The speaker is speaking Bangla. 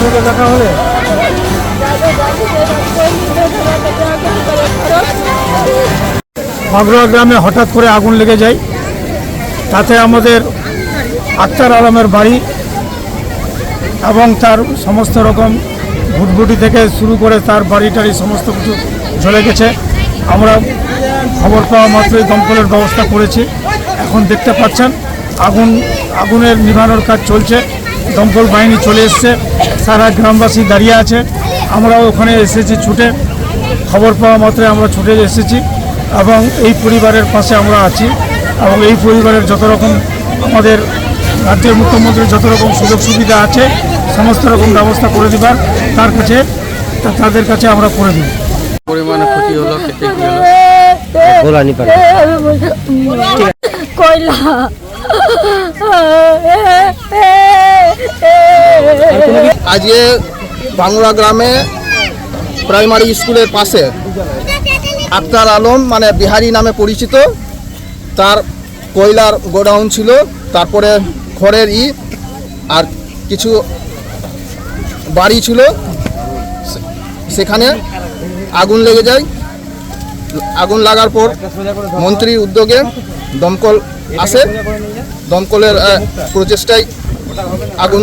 সঙ্গে দেখা হলে? মাগুরা গ্রামে হঠাৎ করে আগুন লেগে যায়। তাতে আমাদের আক্তার আলমের বাড়ি এবং তার সমস্ত রকম ভুটভুটি থেকে শুরু করে তার বাড়ি টাড়ি সমস্ত কিছু জ্বলে গেছে। আমরা খবর পাওয়া মাত্রই দমকলের ব্যবস্থা করেছি। এখন দেখতে পাচ্ছেন, আগুন, আগুনের নিভানোর কাজ চলছে। দমকল বাহিনী চলে এসছে। সারা গ্রামবাসী দাঁড়িয়ে আছে। আমরাও ওখানে এসেছি ছুটে। খবর পাওয়া মাত্রে আমরা ছুটে এসেছি এবং এই পরিবারের পাশে আমরা আছি এবং এই পরিবারের যত রকম আমাদের রাজ্যের মুখ্যমন্ত্রীর যত রকম সুযোগ সুবিধা আছে সমস্ত রকম ব্যবস্থা করে দিবার তার কাছে তাদের কাছে আমরা করে দিই পরিমাণে ক্ষতি হলো কেটে কি হলো? আজকে বাংলা গ্রামে প্রাইমারি স্কুলের পাশে আক্তার আলম মানে বিহারি নামে পরিচিত, তার কয়লার গোডাউন ছিল, তারপরে খড়ের ই আর কিছু বাড়ি ছিল। সেখানে আগুন লেগে যায়। আগুন লাগার পর মন্ত্রীর উদ্যোগে দমকল আসে। দমকলের প্রচেষ্টায় আগুন